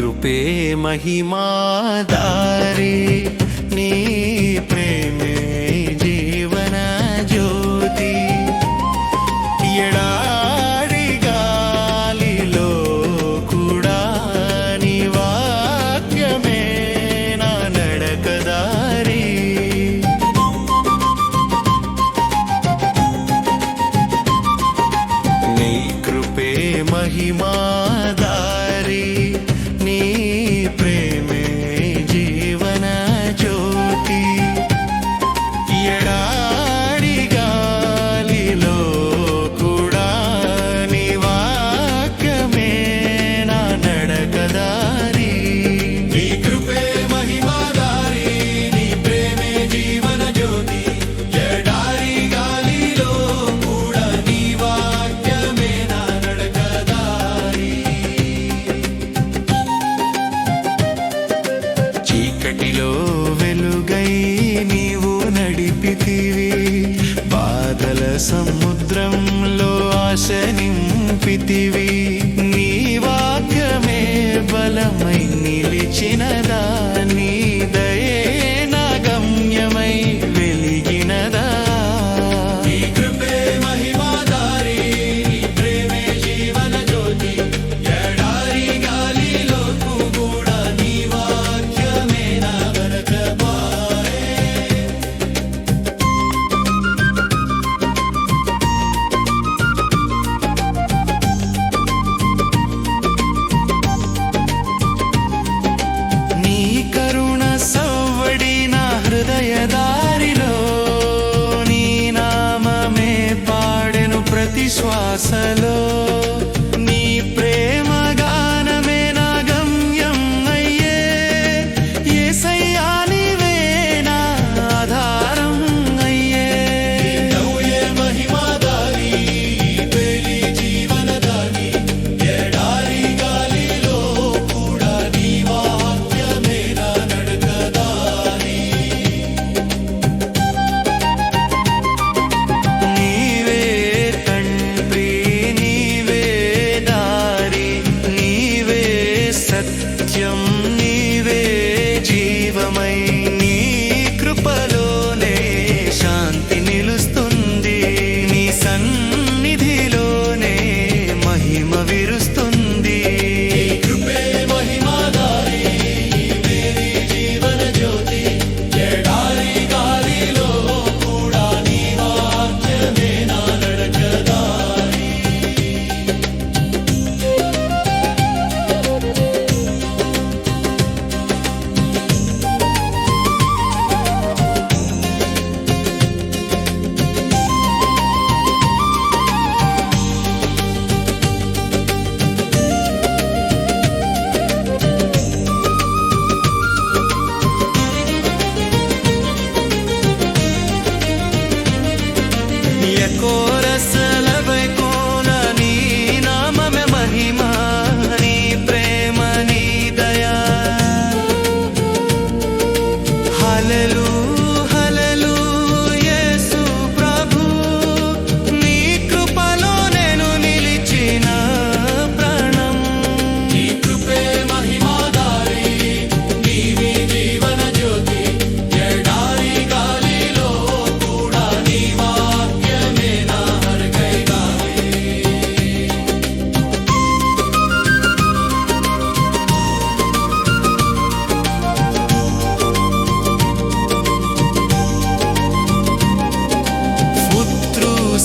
కృపే మహిమాదారే నీ ప్రేమే జీవన జ్యోతి ఎడారి గాలిలో కూడా నీ వాక్యమే నా నడకదారి నీ కృపే మహిమా చీకటిలో వెలుగై నీవు నడిపితివి. బాధల సముద్రంలో ఆశ నింపితివి. నీ వాక్యమే బలమై నిలిచినది. I love.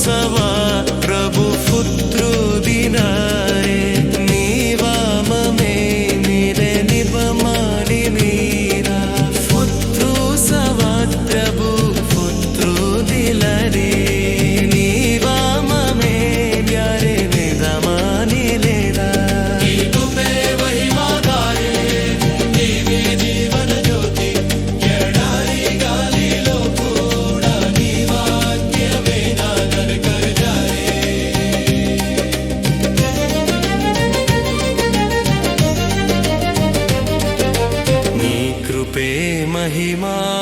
sabor. महिमा